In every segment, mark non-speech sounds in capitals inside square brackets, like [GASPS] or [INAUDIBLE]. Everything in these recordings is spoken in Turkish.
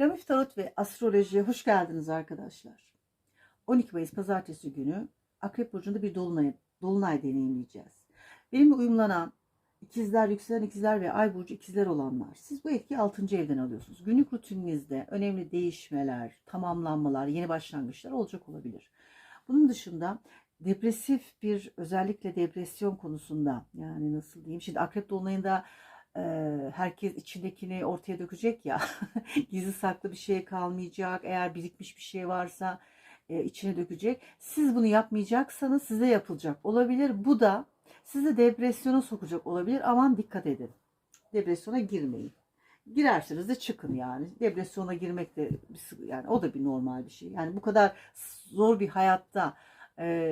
Lamif Tarot ve Astroloji'ye hoş geldiniz arkadaşlar. 12 Mayıs Pazartesi günü Akrep Burcu'nda bir dolunay, dolunay deneyimleyeceğiz. Benimle uyumlanan ikizler, yükselen ikizler ve ay burcu ikizler olanlar. Siz bu etkiyi 6. evden alıyorsunuz. Günlük rutininizde önemli değişmeler, tamamlanmalar, yeni başlangıçlar olacak olabilir. Bunun dışında depresif bir özellikle depresyon konusunda yani nasıl diyeyim şimdi akrep dolunayında herkes içindekini ortaya dökecek ya. [LAUGHS] Gizli saklı bir şey kalmayacak. Eğer birikmiş bir şey varsa içine dökecek. Siz bunu yapmayacaksanız size yapılacak olabilir. Bu da sizi depresyona sokacak olabilir. Aman dikkat edin. Depresyona girmeyin. Girerseniz de çıkın yani. Depresyona girmek de yani o da bir normal bir şey. Yani bu kadar zor bir hayatta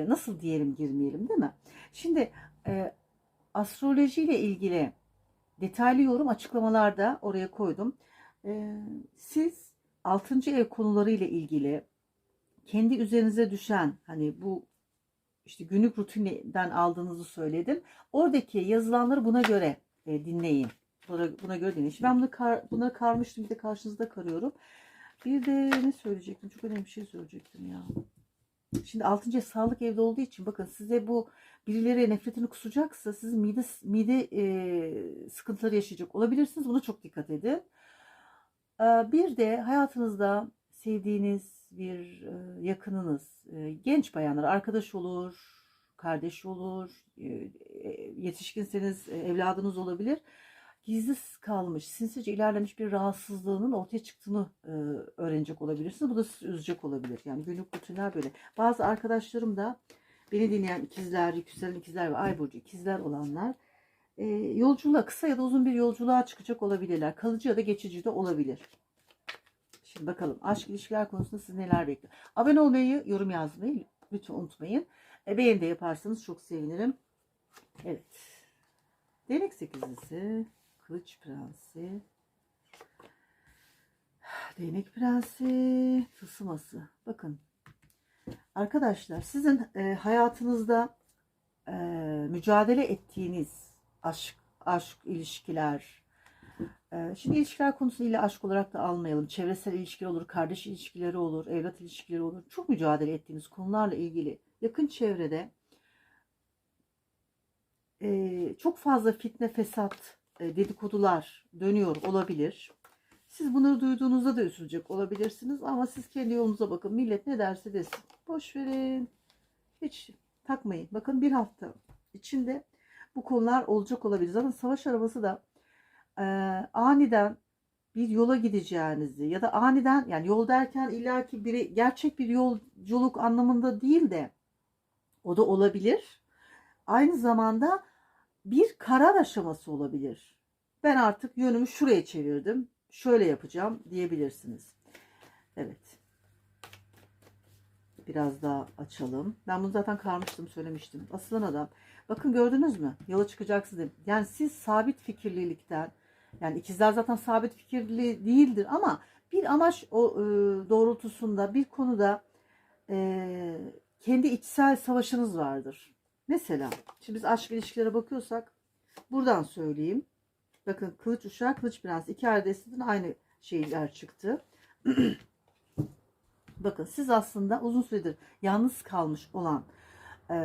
nasıl diyelim girmeyelim değil mi? Şimdi e, astrolojiyle ilgili detaylı yorum açıklamalarda oraya koydum. E, siz 6. ev konuları ile ilgili kendi üzerinize düşen hani bu işte günlük rutinden aldığınızı söyledim. Oradaki yazılanları buna göre e, dinleyin. Buna, buna göre dinleyin. Şimdi ben bunu kar, bunları karmıştım bir de karşınızda karıyorum. Bir de ne söyleyecektim? Çok önemli bir şey söyleyecektim ya. Şimdi 6. ev sağlık evde olduğu için bakın size bu birileri nefretini kusacaksa siz mide mide e, sıkıntıları yaşayacak olabilirsiniz. Buna çok dikkat edin. E, bir de hayatınızda sevdiğiniz bir e, yakınınız, e, genç bayanlar, arkadaş olur, kardeş olur, e, e, yetişkinseniz e, evladınız olabilir. Gizli kalmış, sinsice ilerlemiş bir rahatsızlığının ortaya çıktığını e, öğrenecek olabilirsiniz. Bu da sizi üzecek olabilir. Yani günlük rutinler böyle. Bazı arkadaşlarım da beni dinleyen ikizler, yükselen ikizler ve ay burcu ikizler olanlar e, yolculuğa kısa ya da uzun bir yolculuğa çıkacak olabilirler. Kalıcı ya da geçici de olabilir. Şimdi bakalım aşk ilişkiler konusunda sizi neler bekliyor. Abone olmayı, yorum yazmayı lütfen unutmayın. E, beğeni de yaparsanız çok sevinirim. Evet. Değnek sekizlisi, kılıç prensi, değnek prensi, tılsıması. Bakın arkadaşlar sizin e, hayatınızda e, mücadele ettiğiniz aşk, aşk ilişkiler, e, şimdi ilişkiler konusunu illa aşk olarak da almayalım. Çevresel ilişkiler olur, kardeş ilişkileri olur, evlat ilişkileri olur. Çok mücadele ettiğiniz konularla ilgili yakın çevrede e, çok fazla fitne, fesat, dedikodular dönüyor olabilir. Siz bunları duyduğunuzda da üzülecek olabilirsiniz ama siz kendi yolunuza bakın. Millet ne derse desin. Boş verin. Hiç takmayın. Bakın bir hafta içinde bu konular olacak olabilir. Zaten savaş arabası da e, aniden bir yola gideceğinizi ya da aniden yani yol derken illaki biri gerçek bir yolculuk anlamında değil de o da olabilir. Aynı zamanda bir karar aşaması olabilir. Ben artık yönümü şuraya çevirdim. Şöyle yapacağım diyebilirsiniz. Evet. Biraz daha açalım. Ben bunu zaten karmıştım söylemiştim. Aslan adam. Bakın gördünüz mü? Yola çıkacaksınız. Yani siz sabit fikirlilikten yani ikizler zaten sabit fikirli değildir ama bir amaç o e, doğrultusunda bir konuda e, kendi içsel savaşınız vardır. Mesela şimdi biz aşk ilişkilere bakıyorsak buradan söyleyeyim. Bakın kılıç uşağı, kılıç prens iki ayrı desteden aynı şeyler çıktı. [CLEARS THROAT] Bakın siz aslında uzun süredir yalnız kalmış olan e,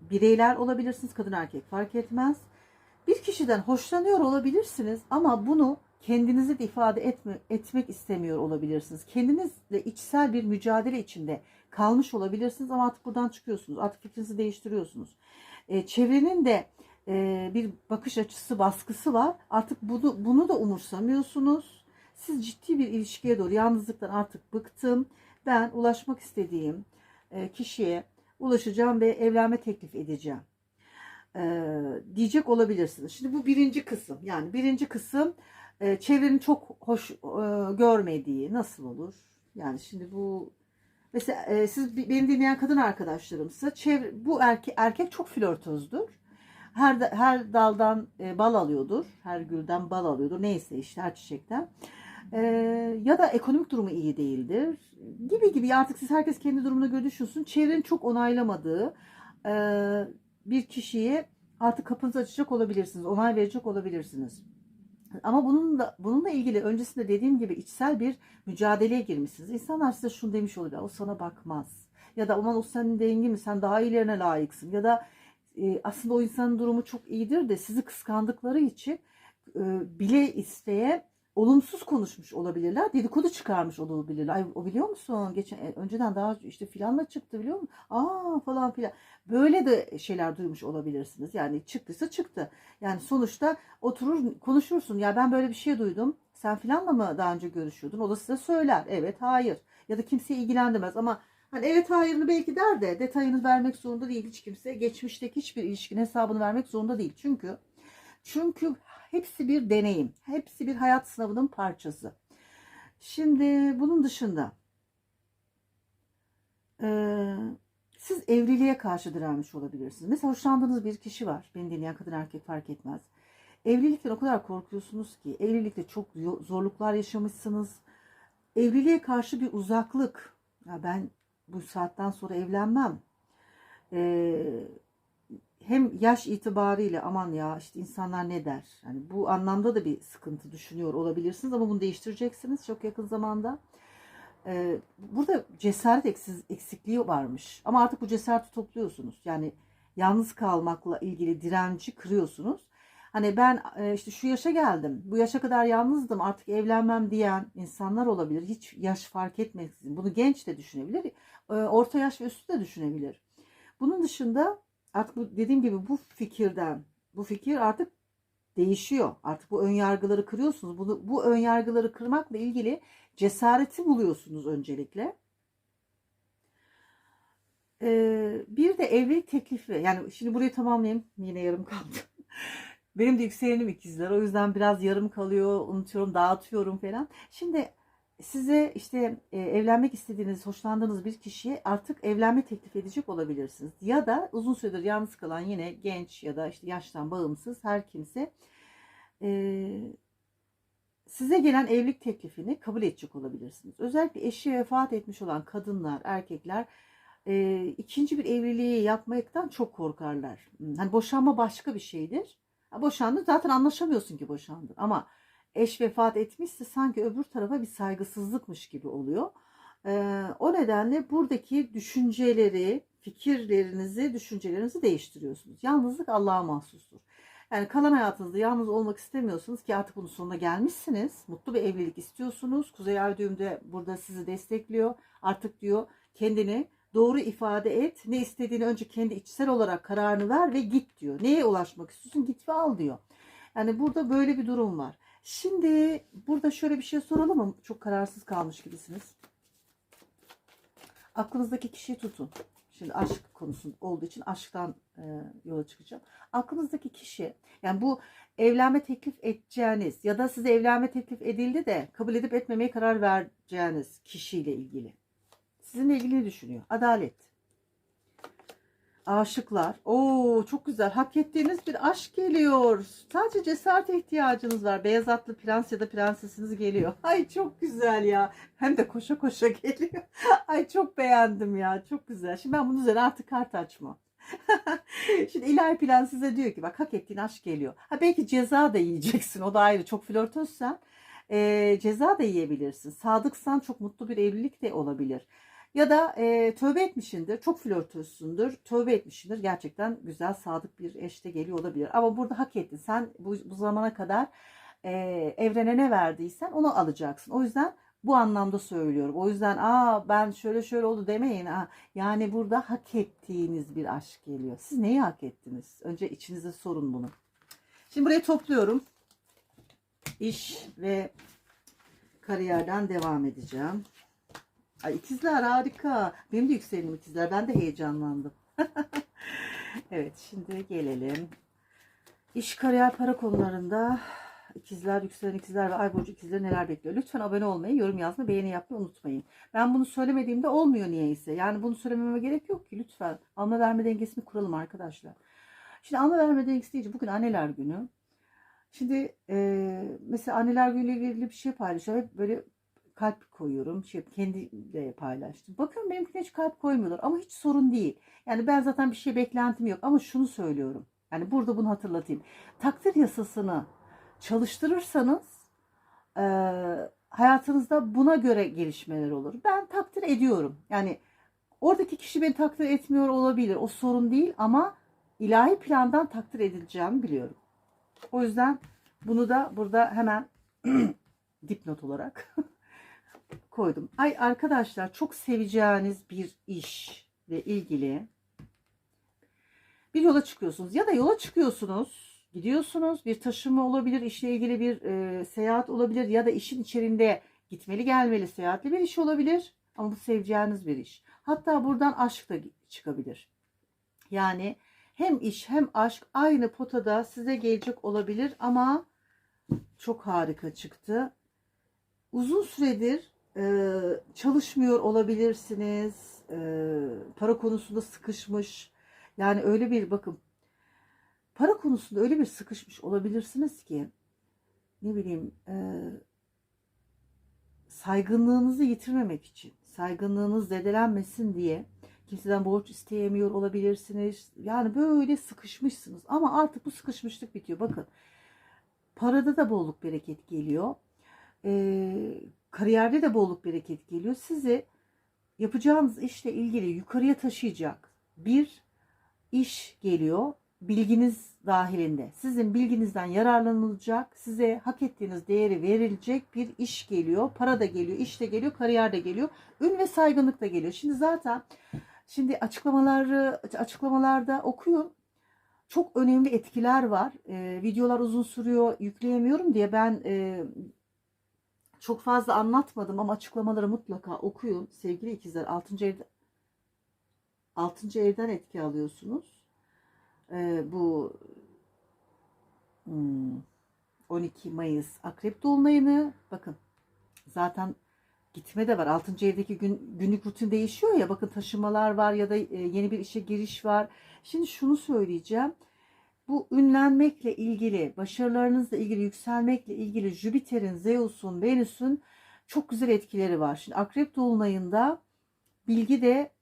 bireyler olabilirsiniz. Kadın erkek fark etmez. Bir kişiden hoşlanıyor olabilirsiniz ama bunu kendinize de ifade etme, etmek istemiyor olabilirsiniz. Kendinizle içsel bir mücadele içinde kalmış olabilirsiniz ama artık buradan çıkıyorsunuz. Artık fikrinizi değiştiriyorsunuz. E, çevrenin de e, bir bakış açısı, baskısı var. Artık bunu, bunu da umursamıyorsunuz. Siz ciddi bir ilişkiye doğru yalnızlıktan artık bıktım. Ben ulaşmak istediğim e, kişiye ulaşacağım ve evlenme teklif edeceğim e, diyecek olabilirsiniz. Şimdi bu birinci kısım. Yani birinci kısım e, çevrenin çok hoş e, görmediği nasıl olur? Yani şimdi bu mesela e, siz beni dinleyen kadın arkadaşlarımsa çevre, bu erkek erkek çok flörtözdür. Her her daldan e, bal alıyordur. Her gülden bal alıyordur. Neyse işte her çiçekten. E, ya da ekonomik durumu iyi değildir. Gibi gibi artık siz herkes kendi durumuna göre düşünsün. Çevrenin çok onaylamadığı e, bir kişiye artık kapınızı açacak olabilirsiniz. Onay verecek olabilirsiniz. Ama bunun da bununla ilgili öncesinde dediğim gibi içsel bir mücadeleye girmişsiniz. İnsanlar size şunu demiş olabilir. O sana bakmaz. Ya da aman o senin dengin mi? Sen daha iyilerine layıksın. Ya da e, aslında o insanın durumu çok iyidir de sizi kıskandıkları için e, bile isteye olumsuz konuşmuş olabilirler. Dedikodu çıkarmış olabilirler. Ay o biliyor musun? Geçen e, önceden daha işte filanla çıktı biliyor musun? Aa falan filan. Böyle de şeyler duymuş olabilirsiniz. Yani çıktıysa çıktı. Yani sonuçta oturur konuşursun. Ya ben böyle bir şey duydum. Sen filanla mı daha önce görüşüyordun? O da size söyler. Evet, hayır. Ya da kimseyi ilgilendirmez ama hani evet hayırını belki der de detayını vermek zorunda değil hiç kimse. Geçmişteki hiçbir ilişkinin hesabını vermek zorunda değil. Çünkü çünkü hepsi bir deneyim. Hepsi bir hayat sınavının parçası. Şimdi bunun dışında eee, siz evliliğe karşı direnmiş olabilirsiniz. Mesela hoşlandığınız bir kişi var. Beni dinleyen kadın erkek fark etmez. Evlilikten o kadar korkuyorsunuz ki. Evlilikte çok zorluklar yaşamışsınız. Evliliğe karşı bir uzaklık. Ya ben bu saatten sonra evlenmem. Eee, hem yaş itibariyle aman ya işte insanlar ne der? Yani bu anlamda da bir sıkıntı düşünüyor olabilirsiniz ama bunu değiştireceksiniz çok yakın zamanda. Ee, burada cesaret eksiz, eksikliği varmış. Ama artık bu cesareti topluyorsunuz. Yani yalnız kalmakla ilgili direnci kırıyorsunuz. Hani ben e, işte şu yaşa geldim. Bu yaşa kadar yalnızdım. Artık evlenmem diyen insanlar olabilir. Hiç yaş fark etmeksizin. Bunu genç de düşünebilir. e, Orta yaş ve üstü de düşünebilir. Bunun dışında artık dediğim gibi bu fikirden bu fikir artık değişiyor. Artık bu ön yargıları kırıyorsunuz. Bunu bu ön yargıları kırmakla ilgili cesareti buluyorsunuz öncelikle. Ee, bir de evlilik teklifi. Yani şimdi burayı tamamlayayım. Yine yarım kaldı. [LAUGHS] Benim de yükselenim ikizler. O yüzden biraz yarım kalıyor. Unutuyorum, dağıtıyorum falan. Şimdi size işte e, evlenmek istediğiniz, hoşlandığınız bir kişiye artık evlenme teklif edecek olabilirsiniz. Ya da uzun süredir yalnız kalan yine genç ya da işte yaştan bağımsız her kimse e, size gelen evlilik teklifini kabul edecek olabilirsiniz. Özellikle eşi vefat etmiş olan kadınlar, erkekler e, ikinci bir evliliği yapmaktan çok korkarlar. Hani boşanma başka bir şeydir. Ha, boşandın zaten anlaşamıyorsun ki boşandın ama eş vefat etmişse sanki öbür tarafa bir saygısızlıkmış gibi oluyor. Ee, o nedenle buradaki düşünceleri, fikirlerinizi, düşüncelerinizi değiştiriyorsunuz. Yalnızlık Allah'a mahsustur. Yani kalan hayatınızda yalnız olmak istemiyorsunuz ki artık bunun sonuna gelmişsiniz. Mutlu bir evlilik istiyorsunuz. Kuzey Ay düğüm de burada sizi destekliyor. Artık diyor kendini doğru ifade et. Ne istediğini önce kendi içsel olarak kararını ver ve git diyor. Neye ulaşmak istiyorsun? Git ve al diyor. Yani burada böyle bir durum var. Şimdi burada şöyle bir şey soralım mı? Çok kararsız kalmış gibisiniz. Aklınızdaki kişiyi tutun. Şimdi aşk konusu olduğu için aşktan e, yola çıkacağım. Aklınızdaki kişi yani bu evlenme teklif edeceğiniz ya da size evlenme teklif edildi de kabul edip etmemeye karar vereceğiniz kişiyle ilgili. Sizinle ilgili düşünüyor? Adalet. Aşıklar. Oo çok güzel. Hak ettiğiniz bir aşk geliyor. Sadece cesarete ihtiyacınız var. Beyaz atlı prens ya da prensesiniz geliyor. [LAUGHS] Ay çok güzel ya. Hem de koşa koşa [LAUGHS] geliyor. Ay çok beğendim ya. Çok güzel. Şimdi ben bunun üzerine artık kart açma. [LAUGHS] Şimdi ilahi plan size diyor ki bak hak ettiğin aşk geliyor. Ha belki ceza da yiyeceksin. O da ayrı. Çok flörtözsen e, ceza da yiyebilirsin. Sadıksan çok mutlu bir evlilik de olabilir. Ya da e, tövbe etmişindir, çok flörtözsündür, tövbe etmişindir. Gerçekten güzel, sadık bir eşte geliyor olabilir. Ama burada hak ettin. Sen bu, bu zamana kadar e, evrene ne verdiysen onu alacaksın. O yüzden bu anlamda söylüyorum. O yüzden aa ben şöyle şöyle oldu demeyin. Aa, yani burada hak ettiğiniz bir aşk geliyor. Siz neyi hak ettiniz? Önce içinize sorun bunu. Şimdi buraya topluyorum. İş ve kariyerden devam edeceğim. Ay ikizler harika. Benim de yükselenim ikizler. Ben de heyecanlandım. [LAUGHS] evet şimdi gelelim. İş, kariyer, para konularında ikizler, yükselen ikizler ve ay burcu ikizleri neler bekliyor? Lütfen abone olmayı, yorum yazmayı, beğeni yapmayı unutmayın. Ben bunu söylemediğimde olmuyor niyeyse. Yani bunu söylememe gerek yok ki lütfen. Alma verme dengesini kuralım arkadaşlar. Şimdi alma verme dengesi deyince bugün anneler günü. Şimdi e, mesela anneler günüyle ilgili bir şey paylaşıyor. Hep böyle kalp koyuyorum. Şey, kendi de paylaştım. Bakıyorum benimkine hiç kalp koymuyorlar ama hiç sorun değil. Yani ben zaten bir şey beklentim yok ama şunu söylüyorum. Yani burada bunu hatırlatayım. Takdir yasasını çalıştırırsanız e, hayatınızda buna göre gelişmeler olur. Ben takdir ediyorum. Yani oradaki kişi beni takdir etmiyor olabilir. O sorun değil ama ilahi plandan takdir edileceğimi biliyorum. O yüzden bunu da burada hemen [CLEARS THROAT] dipnot olarak [LAUGHS] koydum. Ay arkadaşlar çok seveceğiniz bir işle ilgili bir yola çıkıyorsunuz ya da yola çıkıyorsunuz gidiyorsunuz bir taşıma olabilir işle ilgili bir e, seyahat olabilir ya da işin içerisinde gitmeli gelmeli seyahatli bir iş olabilir ama bu seveceğiniz bir iş. Hatta buradan aşk da çıkabilir. Yani hem iş hem aşk aynı potada size gelecek olabilir ama çok harika çıktı. Uzun süredir e, çalışmıyor olabilirsiniz e, para konusunda sıkışmış yani öyle bir bakın para konusunda öyle bir sıkışmış olabilirsiniz ki ne bileyim e, saygınlığınızı yitirmemek için saygınlığınız zedelenmesin diye kimseden borç isteyemiyor olabilirsiniz. Yani böyle sıkışmışsınız ama artık bu sıkışmışlık bitiyor. Bakın parada da bolluk bereket geliyor. E, kariyerde de bolluk bereket geliyor. Sizi yapacağınız işle ilgili yukarıya taşıyacak bir iş geliyor bilginiz dahilinde. Sizin bilginizden yararlanılacak, size hak ettiğiniz değeri verilecek bir iş geliyor. Para da geliyor, iş de geliyor, kariyer de geliyor. Ün ve saygınlık da geliyor. Şimdi zaten şimdi açıklamaları açıklamalarda okuyun. Çok önemli etkiler var. Ee, videolar uzun sürüyor, yükleyemiyorum diye ben e, çok fazla anlatmadım ama açıklamaları mutlaka okuyun. Sevgili ikizler 6. evde 6. evden etki alıyorsunuz. Ee, bu hmm, 12 Mayıs Akrep Dolunay'ını bakın zaten gitme de var. 6. evdeki gün, günlük rutin değişiyor ya bakın taşımalar var ya da e, yeni bir işe giriş var. Şimdi şunu söyleyeceğim. Bu ünlenmekle ilgili, başarılarınızla ilgili, yükselmekle ilgili Jüpiter'in, Zeus'un, Venüs'ün çok güzel etkileri var. Şimdi Akrep Dolunay'ında bilgi de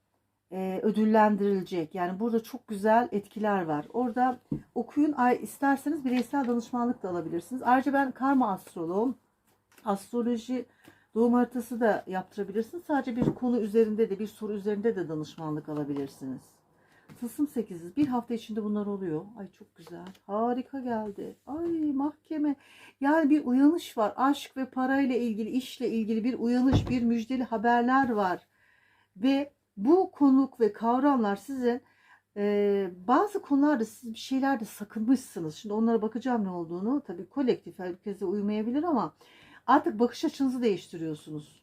e, ödüllendirilecek. Yani burada çok güzel etkiler var. Orada okuyun. İsterseniz bireysel danışmanlık da alabilirsiniz. Ayrıca ben karma astroloğum. Astroloji doğum haritası da yaptırabilirsiniz. Sadece bir konu üzerinde de bir soru üzerinde de danışmanlık alabilirsiniz. Tılsım 8'iz. Bir hafta içinde bunlar oluyor. Ay çok güzel. Harika geldi. Ay mahkeme. Yani bir uyanış var. Aşk ve parayla ilgili, işle ilgili bir uyanış, bir müjdeli haberler var. Ve bu konuk ve kavramlar sizin e, bazı konularda siz bir şeylerde sakınmışsınız. Şimdi onlara bakacağım ne olduğunu. Tabii kolektif herkese uymayabilir ama artık bakış açınızı değiştiriyorsunuz.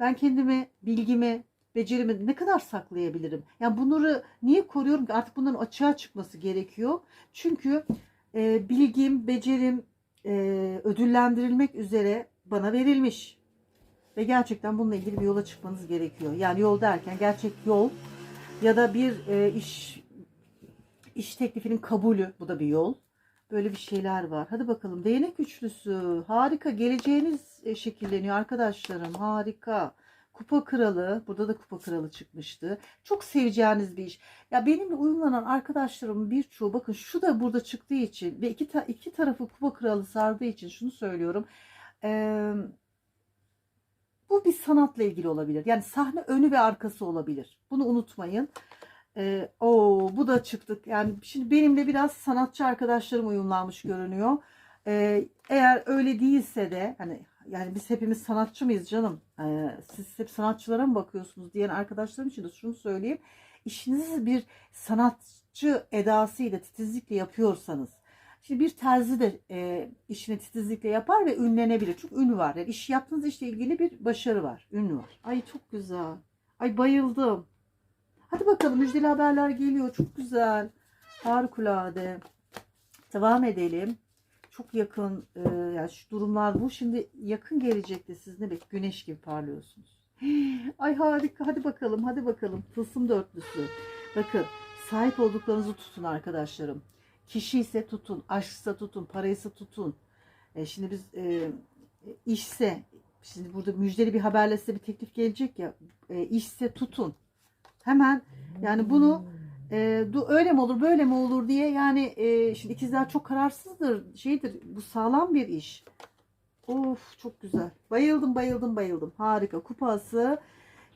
Ben kendimi, bilgimi, becerimi ne kadar saklayabilirim? Yani bunları niye koruyorum ki? Artık bunların açığa çıkması gerekiyor. Çünkü e, bilgim, becerim e, ödüllendirilmek üzere bana verilmiş. Ve gerçekten bununla ilgili bir yola çıkmanız gerekiyor. Yani yol derken gerçek yol ya da bir e, iş iş teklifinin kabulü bu da bir yol. Böyle bir şeyler var. Hadi bakalım değnek üçlüsü harika geleceğiniz e, şekilleniyor arkadaşlarım harika. Kupa kralı burada da kupa kralı çıkmıştı. Çok seveceğiniz bir iş. Ya benimle uyumlanan arkadaşlarımın birçoğu bakın şu da burada çıktığı için ve iki, ta, iki tarafı kupa kralı sardığı için şunu söylüyorum. Eee bu bir sanatla ilgili olabilir. Yani sahne önü ve arkası olabilir. Bunu unutmayın. Ee, o bu da çıktık. Yani şimdi benimle biraz sanatçı arkadaşlarım uyumlanmış görünüyor. Ee, eğer öyle değilse de hani yani biz hepimiz sanatçı mıyız canım? Ee, siz hep sanatçılara mı bakıyorsunuz diyen arkadaşlarım için de şunu söyleyeyim. İşinizi bir sanatçı edasıyla, titizlikle yapıyorsanız Şimdi bir terzi de e, işini titizlikle yapar ve ünlenebilir. Çünkü ün var. Yani iş yaptığınız işle ilgili bir başarı var. Ün var. Ay çok güzel. Ay bayıldım. Hadi bakalım müjdeli haberler geliyor. Çok güzel. Harikulade. Devam edelim. Çok yakın e, yani şu durumlar bu. Şimdi yakın gelecekte siz ne bek güneş gibi parlıyorsunuz. [GASPS] Ay harika. Hadi bakalım. Hadi bakalım. Tılsım dörtlüsü. Bakın sahip olduklarınızı tutun arkadaşlarım. Kişi ise tutun, aşksa tutun, paraysa tutun. E, şimdi biz e, işse, şimdi burada müjdeli bir haberle size bir teklif gelecek ya, e, işse tutun. Hemen yani bunu e, du- öyle mi olur böyle mi olur diye yani e, şimdi ikizler çok kararsızdır şeydir bu sağlam bir iş. Of çok güzel. Bayıldım bayıldım bayıldım. Harika. Kupası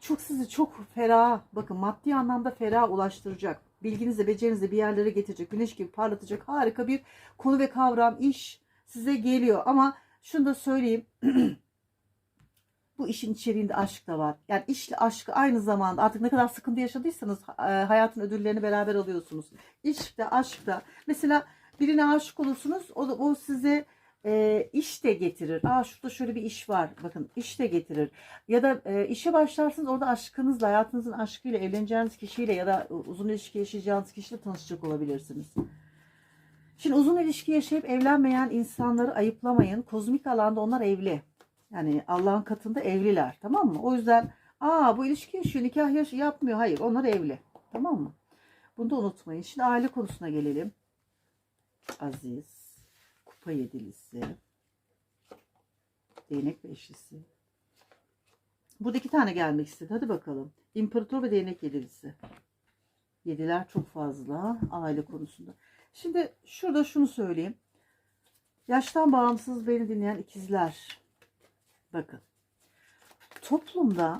çok sizi çok ferah bakın maddi anlamda ferah ulaştıracak. Bilginizle becerinizle bir yerlere getirecek. Güneş gibi parlatacak harika bir konu ve kavram iş size geliyor. Ama şunu da söyleyeyim. [CLEARS THROAT] Bu işin içeriğinde aşk da var. Yani işle aşkı aynı zamanda artık ne kadar sıkıntı yaşadıysanız e, hayatın ödüllerini beraber alıyorsunuz. İş de aşk da. Mesela birine aşık olursunuz o, o size e, iş de getirir. Aa şurada şöyle bir iş var. Bakın iş de getirir. Ya da e, işe başlarsınız orada aşkınızla, hayatınızın aşkıyla, evleneceğiniz kişiyle ya da uzun ilişki yaşayacağınız kişiyle tanışacak olabilirsiniz. Şimdi uzun ilişki yaşayıp evlenmeyen insanları ayıplamayın. Kozmik alanda onlar evli. Yani Allah'ın katında evliler. Tamam mı? O yüzden aa bu ilişki yaşıyor, nikah yaş yapmıyor. Hayır onlar evli. Tamam mı? Bunu da unutmayın. Şimdi aile konusuna gelelim. Aziz. Kupa yedilisi. Değnek beşlisi. Burada iki tane gelmek istedi. Hadi bakalım. İmparator ve değnek yedilisi. Yediler çok fazla aile konusunda. Şimdi şurada şunu söyleyeyim. Yaştan bağımsız beni dinleyen ikizler. Bakın. Toplumda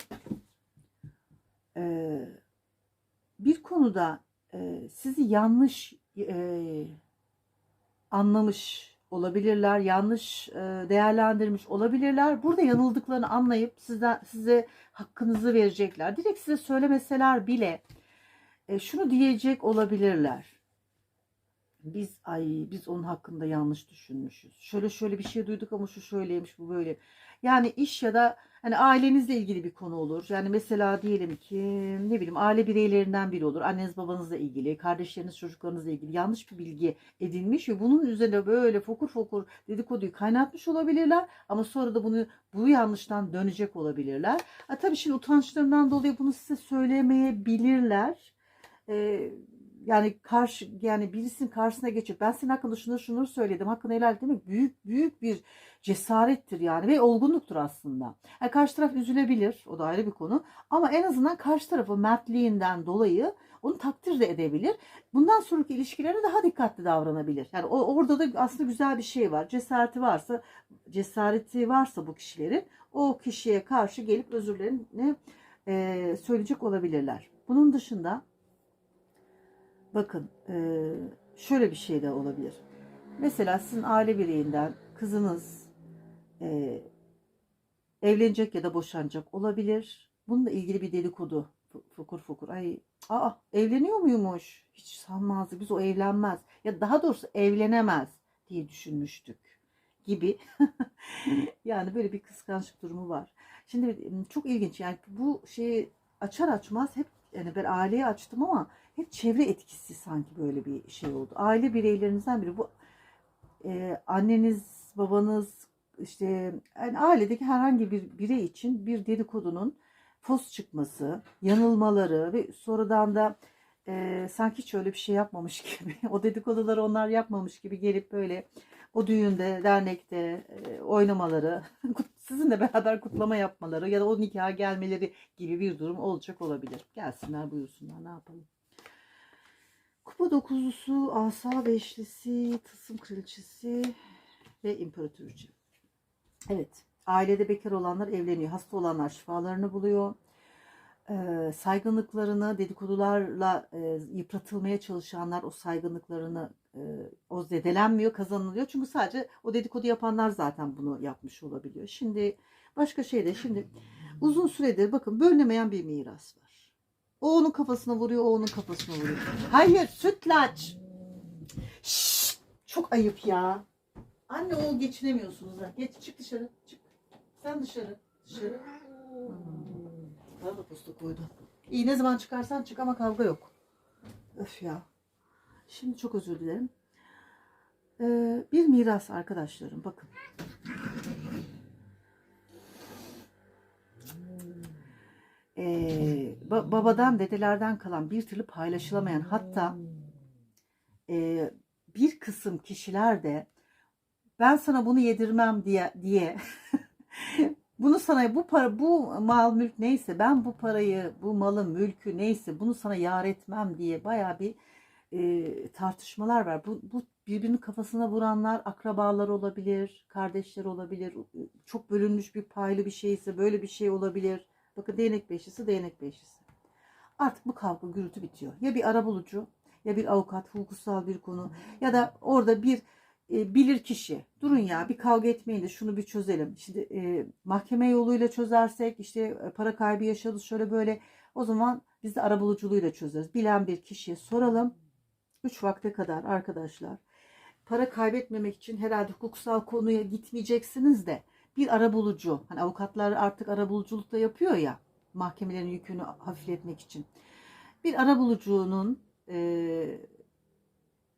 e, bir konuda e, sizi yanlış e, anlamış olabilirler, yanlış e, değerlendirmiş olabilirler. Burada yanıldıklarını anlayıp size, size hakkınızı verecekler. Direkt size söylemeseler bile e, şunu diyecek olabilirler. Biz ay biz onun hakkında yanlış düşünmüşüz. Şöyle şöyle bir şey duyduk ama şu şöyleymiş bu böyle. Yani iş ya da hani ailenizle ilgili bir konu olur. Yani mesela diyelim ki ne bileyim aile bireylerinden biri olur. Anneniz babanızla ilgili, kardeşleriniz çocuklarınızla ilgili yanlış bir bilgi edinmiş ve bunun üzerine böyle fokur fokur dedikoduyu kaynatmış olabilirler. Ama sonra da bunu bu yanlıştan dönecek olabilirler. Ha, tabii şimdi utançlarından dolayı bunu size söylemeyebilirler. Ee, yani karşı yani birisinin karşısına geçip ben senin hakkında şunu şunu söyledim hakkını helal et demek büyük büyük bir cesarettir yani ve olgunluktur aslında. Yani karşı taraf üzülebilir o da ayrı bir konu ama en azından karşı tarafın mertliğinden dolayı onu takdir de edebilir. Bundan sonraki ilişkilere daha dikkatli davranabilir. Yani orada da aslında güzel bir şey var. Cesareti varsa cesareti varsa bu kişilerin o kişiye karşı gelip özürlerini söyleyecek olabilirler. Bunun dışında Bakın eee, şöyle bir şey de olabilir. Mesela sizin aile bireyinden kızınız eee, evlenecek ya da boşanacak olabilir. Bununla ilgili bir dedikodu. Fokur fokur. Ay, aa evleniyor muymuş? Hiç sanmazdı. Biz o evlenmez. Ya daha doğrusu evlenemez diye düşünmüştük gibi. [LAUGHS] yani böyle bir kıskançlık durumu var. Şimdi çok ilginç. Yani bu şeyi açar açmaz hep yani ben aileyi açtım ama hep çevre etkisi sanki böyle bir şey oldu. Aile bireylerinizden biri bu e, anneniz, babanız işte yani ailedeki herhangi bir birey için bir dedikodunun fos çıkması, yanılmaları ve sonradan da e, sanki hiç öyle bir şey yapmamış [LAUGHS] gibi, o dedikoduları onlar yapmamış gibi gelip böyle o düğünde, dernekte e, oynamaları, [LAUGHS] sizinle beraber kutlama yapmaları ya da o nikaha gelmeleri gibi bir durum olacak olabilir. Gelsinler buyursunlar ne yapalım. Kupa dokuzlusu, asa beşlisi, tılsım kraliçesi ve imparatoriçe. Evet, ailede bekar olanlar evleniyor. Hasta olanlar şifalarını buluyor. Ee, saygınlıklarını dedikodularla e, yıpratılmaya çalışanlar o saygınlıklarını e, o zedelenmiyor, kazanılıyor. Çünkü sadece o dedikodu yapanlar zaten bunu yapmış olabiliyor. Şimdi başka şey de şimdi uzun süredir bakın bölünemeyen bir miras var. O onun kafasına vuruyor, o onun kafasına vuruyor. Hayır, sütlaç. Şşş, çok ayıp ya. Anne o geçinemiyorsunuz ha. Geç çık dışarı. Çık. Sen dışarı. Dışarı. Bana da posta koydu. İyi ne zaman çıkarsan çık ama kavga yok. Öf ya. Şimdi çok özür dilerim. Ee, bir miras arkadaşlarım bakın. Ee, ba- babadan dedelerden kalan bir türlü paylaşılamayan hatta e, bir kısım kişiler de ben sana bunu yedirmem diye diye [LAUGHS] Bunu sana bu para bu mal mülk neyse ben bu parayı bu malın mülkü neyse bunu sana yar etmem diye baya bir e, tartışmalar var. Bu, bu birbirinin kafasına vuranlar akrabalar olabilir, kardeşler olabilir. Çok bölünmüş bir paylı bir şeyse böyle bir şey olabilir. Bakın değnek beşlisi değnek beşlisi. Artık bu kavga gürültü bitiyor. Ya bir arabulucu ya bir avukat hukuksal bir konu ya da orada bir e, bilir kişi. Durun ya bir kavga etmeyin de şunu bir çözelim. Şimdi e, mahkeme yoluyla çözersek işte e, para kaybı yaşadı şöyle böyle o zaman biz de arabuluculuğuyla çözeriz. Bilen bir kişiye soralım. 3 vakte kadar arkadaşlar. Para kaybetmemek için herhalde hukuksal konuya gitmeyeceksiniz de bir arabulucu hani avukatlar artık arabuluculuk da yapıyor ya mahkemelerin yükünü hafifletmek için. Bir arabulucunun e,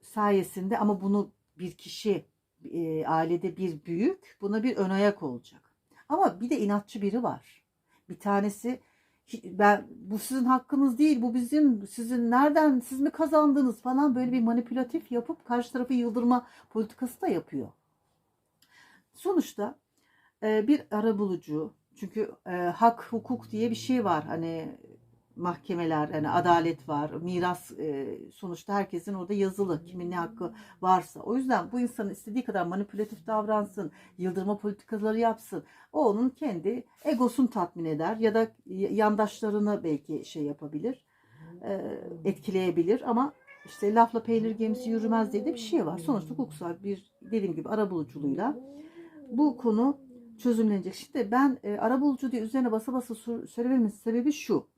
sayesinde ama bunu bir kişi e, ailede bir büyük buna bir ön ayak olacak. Ama bir de inatçı biri var. Bir tanesi "Hi- ben bu sizin hakkınız değil bu bizim sizin nereden siz mi kazandınız falan böyle bir manipülatif yapıp karşı tarafı yıldırma politikası da yapıyor. Sonuçta e, bir arabulucu. Çünkü hak hukuk diye bir şey var. Hani mahkemeler hani adalet var miras sonuçta herkesin orada yazılı. Kimin ne hakkı varsa. O yüzden bu insanın istediği kadar manipülatif davransın yıldırma politikaları yapsın. O onun kendi egosunu tatmin eder ya da yandaşlarını belki şey yapabilir etkileyebilir ama işte lafla peynir gemisi yürümez diye de bir şey var. Sonuçta hukuksal bir dediğim gibi arabuluculuğuyla bu konu çözümlenecek. Şimdi ben e, arabulucu diye üzerine basa basa söylememin sebebi şu.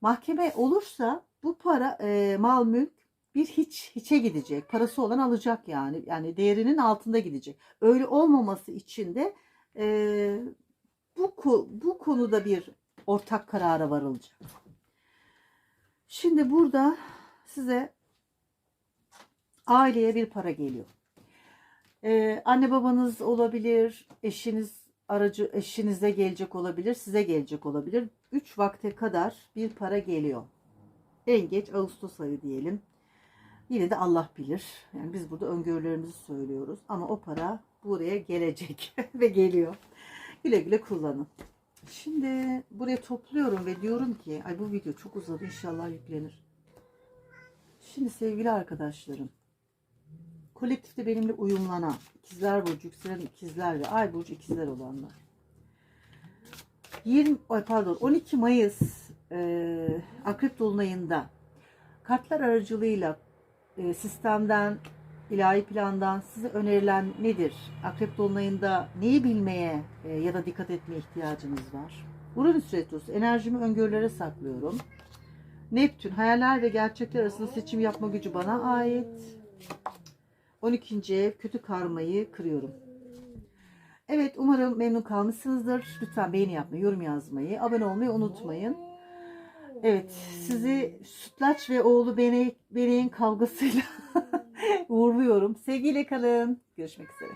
Mahkeme olursa bu para e, mal mülk bir hiç hiçe gidecek. Parası olan alacak yani. Yani değerinin altında gidecek. Öyle olmaması için de e, bu bu konuda bir ortak karara varılacak. Şimdi burada size aileye bir para geliyor. Ee, anne babanız olabilir, eşiniz aracı eşinize gelecek olabilir, size gelecek olabilir. 3 vakte kadar bir para geliyor. En geç Ağustos ayı diyelim. Yine de Allah bilir. Yani biz burada öngörülerimizi söylüyoruz ama o para buraya gelecek [LAUGHS] ve geliyor. Güle güle kullanın. Şimdi buraya topluyorum ve diyorum ki ay bu video çok uzadı inşallah yüklenir. Şimdi sevgili arkadaşlarım kolektifte benimle uyumlanan ikizler burcu, yükselen ikizler ve ay burcu ikizler olanlar. 20 ay pardon 12 Mayıs e, Akrep dolunayında kartlar aracılığıyla e, sistemden ilahi plandan size önerilen nedir? Akrep dolunayında neyi bilmeye e, ya da dikkat etmeye ihtiyacınız var? Uranüs retrosu enerjimi öngörülere saklıyorum. Neptün hayaller ve gerçekler arasında seçim yapma gücü bana ait. 12. ev kötü karmayı kırıyorum. Evet umarım memnun kalmışsınızdır. Lütfen beğeni yapmayı, yorum yazmayı, abone olmayı unutmayın. Evet sizi sütlaç ve oğlu Bene- Beneğin kavgasıyla [LAUGHS] uğurluyorum. Sevgiyle kalın. Görüşmek üzere.